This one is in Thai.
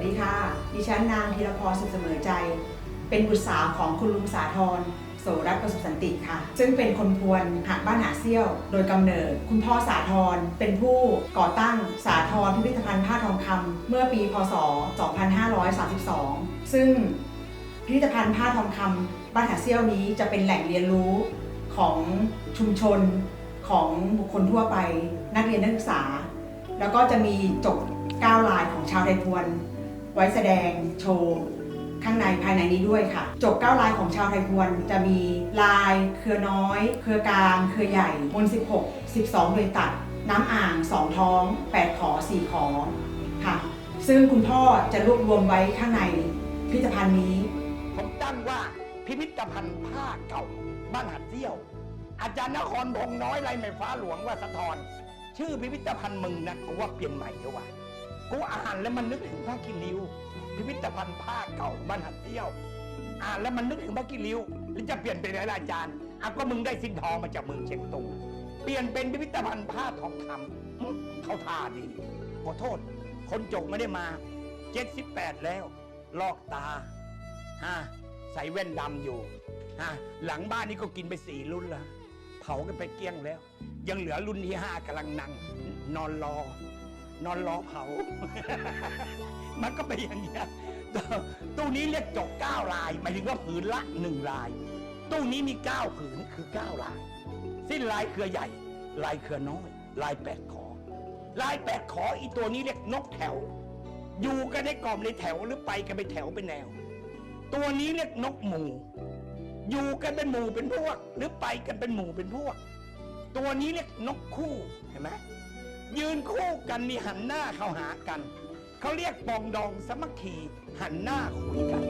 วัสดีค่ะ ดิฉันนางธีรพรสุขเสมอใจ เป็นบุตรสาวของคุณลุงสาธรโสรัตน์ประสบสันติค่ะ ซึ่งเป็นคนพวนหาบ้านหาเซี่ยว โดยกำเนิด คุณพ่อสาธรเป็นผู้ก่อตั้งสาธรพิพิธภัณฑ์ผ้าทองคำเมื่อปีพศ 2532 ซึ่งพิพิธภัณฑ์ผ้าทองคำบ้านหาเซี่ยวนี้จะเป็นแหล่งเรียนรู้ของชุมชนของบุคคลทั่วไป นักเรียนนักศึกษา แล้วก็จะมีจบ9ลายของชาวไทยพวน ไว้แสดงโชว์ข้างในภายในนี้ด้วยค่ะ จบ9ลายของชาวไทยพวนจะมีลาย เครือน้อย เครือกลาง เครือใหญ่มน16 12โดยตัด น้ำอ่าง2ท้อง 8 ขอ 4 ขอค่ะ ซึ่งคุณพ่อจะรวบรวมไว้ข้างในพิพิธภัณฑ์นี้ ผมตั้งว่าพิพิธภัณฑ์ผ้าเก่าบ้านหัดเซี่ยว อาจารย์นครพงน้อยไรแม่ฟ้าหลวงว่าสะทอนชื่อพิพิธภัณฑ์มึงนะกูว่าเปลี่ยนใหม่เถอะว่ะ กูอ่านแล้วมันนึกถึงผ้ากิริ้วพิพิธภัณฑ์ผ้าเก่าบ้านหัดเซี่ยว อ่านแล้วมันนึกถึงผ้ากิริ้วหรือจะเปลี่ยนเป็นอะไรอาจารย์อะก็มึงได้สินทองมาจากเมืองเชียงตุงเปลี่ยนเป็นพิพิธภัณฑ์ผ้าทองคำเขาทาดีขอโทษ คนจกไม่ได้มา78แล้ว ลอกตาฮะใส่แว่นดำอยู่ฮะหลังบ้านนี่ก็กินไปสี่รุ่นละเผากันไปเกลี้ยงแล้ว ยังเหลือรุ่นที่ห้ากำลังนั่งนอนรอ นอนรอเผา มันก็เป็นอย่างเงี้ยตู้นี้เรียกจกเก้าลายหมายถึงว่าผืนละหนึ่งลาย ตู้นี้มีเก้าผืนคือเก้าลาย สิ้นลายเครือใหญ่ ลายเครือน้อย ลายแปดขอ ลายแปดขออีตัวนี้เรียกนกแถว อยู่กันในกล่อมในแถวหรือไปกันเป็นแถวเป็นแนว ตัวนี้เรียกนกหมูอยู่กันเป็นหมู่เป็นพวก หรือไปกันเป็นหมู่เป็นพวก ตัวนี้เรียกนกคู่เห็นไหม ยืนคู่กันมีหันหน้าเข้าหากัน เขาเรียกปองดองสมัคคีหันหน้าคุยกัน